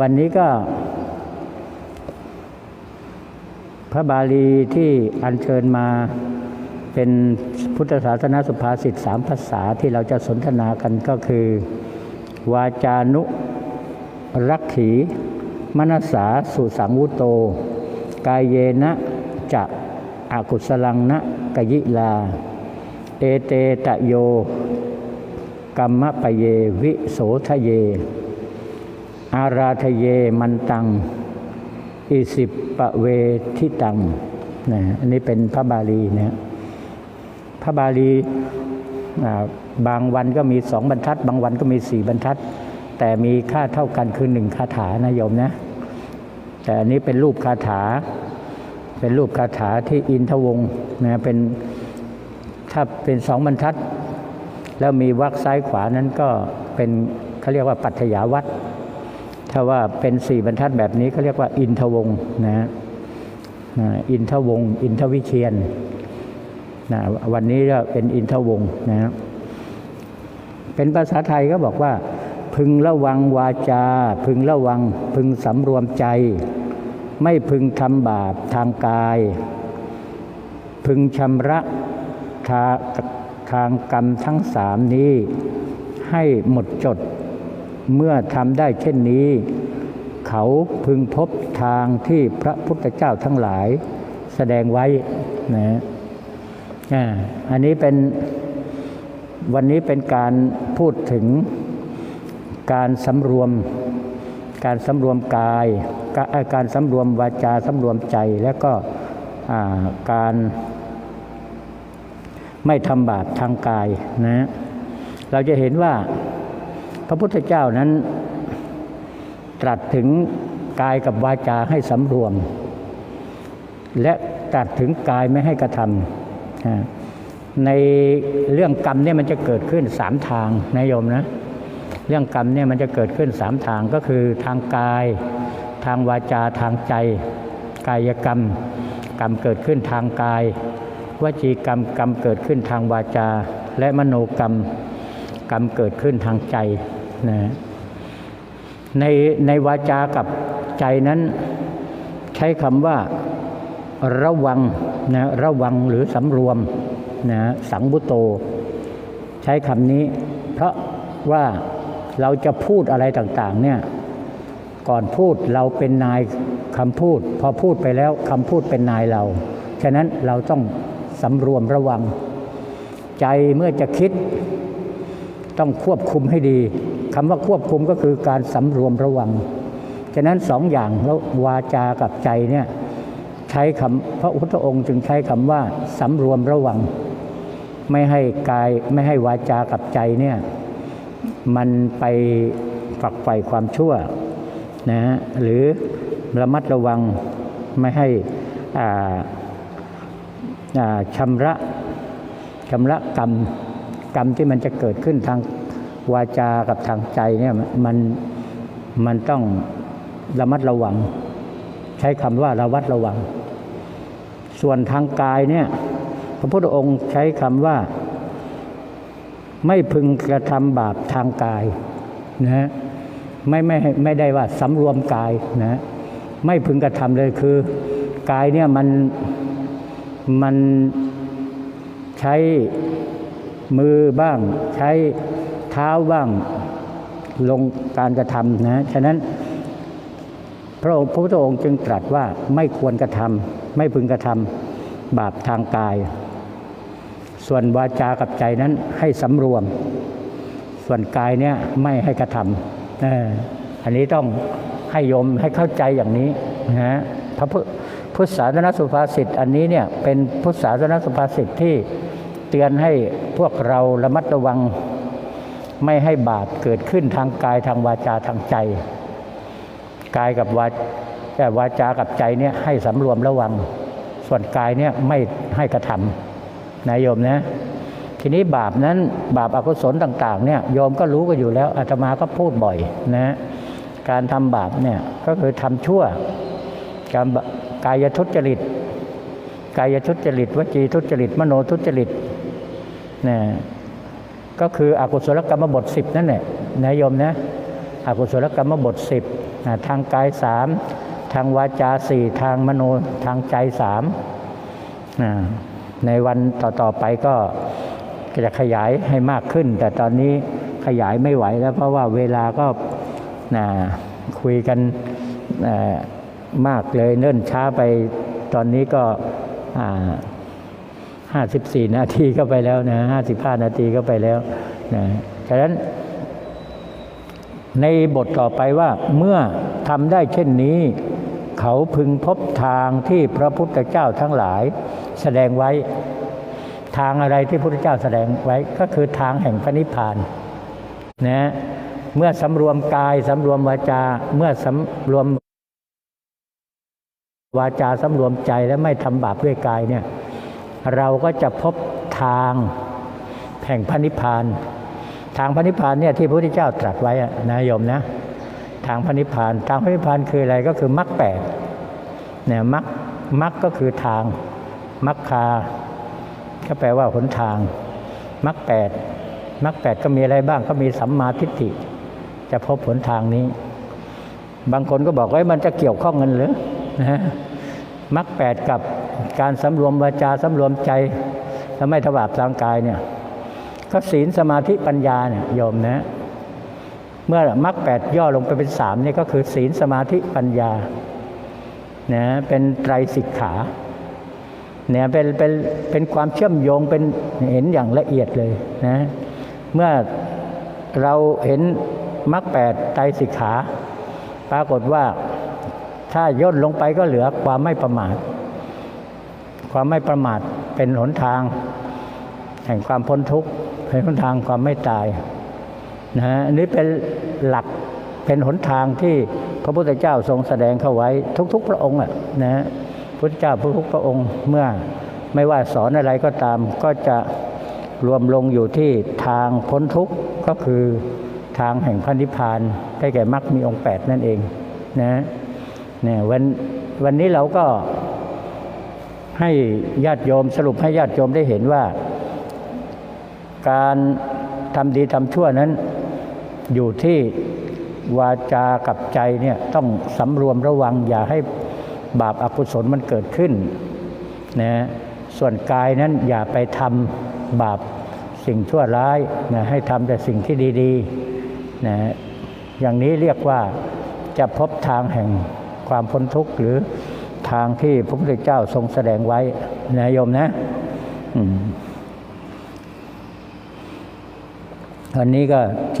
วันนี้ก็ พระบาลีที่อัญเชิญมาเป็นพุทธศาสนาสุภาษิตสามภาษาที่เราจะสนทนากันก็คือ วาจานุรักขีมนสาสุสังวุโต กายเยนะจะอากุสลังนะกยิลา เอเตตะโยกัมมะปะเยวิโสทะเย อาราทะเยมันตัง อิสิปะเวทิตังนะอันนี้เป็นพระบาลีนะพระบาลีบางวันก็มีสองบรรทัด บางวันก็มีสี่บรรทัด แต่มีค่าเท่ากันคือหนึ่งคาถานะโยมนะ แต่อันนี้เป็นรูปคาถา เป็นรูปคาถาที่อินทวงศ์นะเป็นถ้าเป็นสองบรรทัด แล้วมีวรรคซ้ายขวานั้นก็เป็นเขาเรียกว่าปัจจยาวัด ถ้าว่าเป็นสี่บรรทัดแบบนี้เขาเรียกว่า อินทวงนะนะอินทวง อินทวิเชียนนะวันนี้ก็เป็นอินทวงศ์นะเป็นภาษาไทยก็บอกว่า พึงระวังวาจา พึงระวัง พึงสำรวมใจ ไม่พึงทำบาปทางกาย พึงชำระทาทางกรรมทั้งสามนี้ ให้หมดจด เมื่อทำได้เช่นนี้ เขาพึงพบทางที่พระพุทธเจ้าทั้งหลายแสดงไว้นะอันนี้เป็นวันนี้เป็นการพูดถึงการสำรวม การสำรวมกาย การสำรวมวาจาสำรวมใจแล้วก็การไม่ทำบาปทางกายนะ เราจะเห็นว่า พระพุทธเจ้านั้น ตรัสถึงกายกับวาจาให้สำรวม และตรัสถึงกายไม่ให้กระทำในเรื่องกรรมเนี่ยมันจะเกิดขึ้นสามทางนะโยมนะเรื่องกรรมเนี่ยมันจะเกิดขึ้นสามทางก็คือทางกาย ทางวาจาทางใจ กายกรรม กรรมเกิดขึ้นทางกายวจีกรรมกรรมเกิดขึ้นทางวาจา และมโนกรรม กรรมเกิดขึ้นทางใจนะในในวาจากับใจนั้น ใช้คำว่าระวังนะระวังหรือสำรวมนะสังบุโต ใช้คำนี้ เพราะว่าเราจะพูดอะไรต่างๆเนี่ยก่อนพูดเราเป็นนายคำพูด พอพูดไปแล้วคำพูดเป็นนายเรา ฉะนั้นเราต้องสำรวมระวัง ใจเมื่อจะคิด ต้องควบคุมให้ดีคำว่าควบคุมก็คือการสำรวมระวัง ฉะนั้นสองอย่างแล้ววาจากับใจเนี่ยใช้คำพระพุทธองค์จึงใช้คำว่าสำรวมระวัง ไม่ให้กายไม่ให้วาจากับใจเนี่ยมันไปฝักใฝ่ความชั่วนะฮะหรือระมัดระวังไม่ให้อ่าอ่าชำระชำระกรรม กรรมที่มันจะเกิดขึ้นทางวาจากับทางใจเนี่ยมันมันต้องระมัดระวัง ใช้คำว่าระวัดระวัง ส่วนทางกายเนี่ยพระพุทธองค์ใช้คำว่า ไม่พึงกระทำบาปทางกายนะฮะไม่ไม่ไม่ได้ว่าสำรวมกายนะไม่พึงกระทำเลยคือกายเนี่ยมันมันใช้ มือบ้าง ใช้เท้าบ้างลงการกระทำนะฉะนั้น พระองค์พระพุทธองค์จึงตรัสว่าไม่ควรกระทำไม่พึงกระทำบาปทางกาย ส่วนวาจากับใจนั้นให้สำรวม ส่วนกายเนี่ยไม่ให้กระทำอออันนี้ต้องให้ยมให้เข้าใจอย่างนี้นะพระพุพุทธศาสนสุภาษิตอันนี้เนี่ยเป็นพุทธศาสนสุภาษิตที่ เตือนให้พวกเราระมัดระวังไม่ให้บาปเกิดขึ้นทางกายทางวาจาทางใจ กายกับวาแต่วาจากับใจเนี่ยให้สำรวมระวัง ส่วนกายเนี่ยไม่ให้กระทำนะโยมนะทีนี้บาปนั้นบาปอากุศลต่าง ๆ เนี่ยโยมก็รู้กันอยู่แล้วอาตมาก็พูดบ่อยนะการทำบาปเนี่ยก็คือทำชั่วการกายทุจริต กายทุจริตวจีทุจริต มโนทุจริต นะก็คืออกุศลกรรมบทสิบนั่นแหละนะโยมนะอกุศลกรรมบทสิบนะทางกายสามทางวาจาสี่ทางมโนทางใจสามนะในวันต่อ ๆ ไปก็จะขยายให้มากขึ้น แต่ตอนนี้ขยายไม่ไหวแล้วเพราะว่าเวลาก็นะคุยกันนะมากเลยเนิ่นช้าไปตอนนี้ก็ ห้าสิบสี่นาทีก็ไปแล้วนะห้าสิบห้านาทีก็ไปแล้วนะฉะนั้นในบทต่อไปว่าเมื่อทำได้เช่นนี้ เขาพึงพบทางที่พระพุทธเจ้าทั้งหลาย แสดงไว้ทางอะไรที่พระพุทธเจ้าแสดงไว้ก็คือทางแห่งพระนิพพานนะเมื่อสำรวมกายสำรวมวาจา เมื่อสำรวมวาจาสำรวมใจและไม่ทำบาปด้วยกายเนี่ย เราก็จะพบทางแห่งพระนิพพาน ทางพระนิพพานเนี่ยที่พระพุทธเจ้าตรัสไว้นะโยมนะ ทางพระนิพพาน ทางพระนิพพานคืออะไรก็คือมรรคแปดเนี่ยมรรคมรรคก็คือทางมรรคาก็แปลว่าหนทางมรรคแปดมรรคแปดก็มีอะไรบ้างก็มีสัมมาทิฏฐิ จะพบหนทางนี้ บางคนก็บอกว่ามันจะเกี่ยวข้องกันหรือนะมรรคแปดกับ การสำรวมวาจาสำรวมใจและไม่ทบาปทางกายเนี่ยก็ศีลสมาธิปัญญาเนี่ยโยมนะเมื่อมรรคแปดย่อลงไปเป็นสามนี่ก็คือศีลสมาธิปัญญานะเป็นไตรสิกขาเนี่ยเป็นเป็นเป็นความเชื่อมโยงเป็นเห็นอย่างละเอียดเลยนะเมื่อเราเห็นมรรคแปดไตรสิกขา ปรากฏว่าถ้าย่นลงไปก็เหลือความไม่ประมาท ความไม่ประมาทเป็นหนทาง แห่งความพ้นทุกข์เป็นหนทางความไม่ตายนะฮะอันนี้เป็นหลักเป็นหนทางที่พระพุทธเจ้าทรงแสดงเข้าไว้ทุก ๆ พระองค์อะนะฮะพุทธเจ้าทุกพระองค์เมื่อไม่ว่าสอนอะไรก็ตามก็จะรวมลงอยู่ที่ทางพ้นทุกข์ก็คือทางแห่งพระนิพานได้แก่มรรคมีองค์แปดนั่นเองนะเนี่ยวันวันนี้เราก็ ให้ญาติโยมสรุปให้ญาติโยมได้เห็นว่า การทำดีทำชั่วนั้น อยู่ที่วาจากับใจเนี่ยต้องสำรวมระวัง อย่าให้บาปอากุศลมันเกิดขึ้นนะส่วนกายนั้นอย่าไปทำบาปสิ่งชั่วร้ายนะให้ทำแต่สิ่งที่ดีๆนะอย่างนี้เรียกว่าจะพบทางแห่งความพ้นทุกข์หรือ ทางที่พระพุทธเจ้าทรงแสดงไว้นะโยมนะอืมวันนี้ก็เช็ค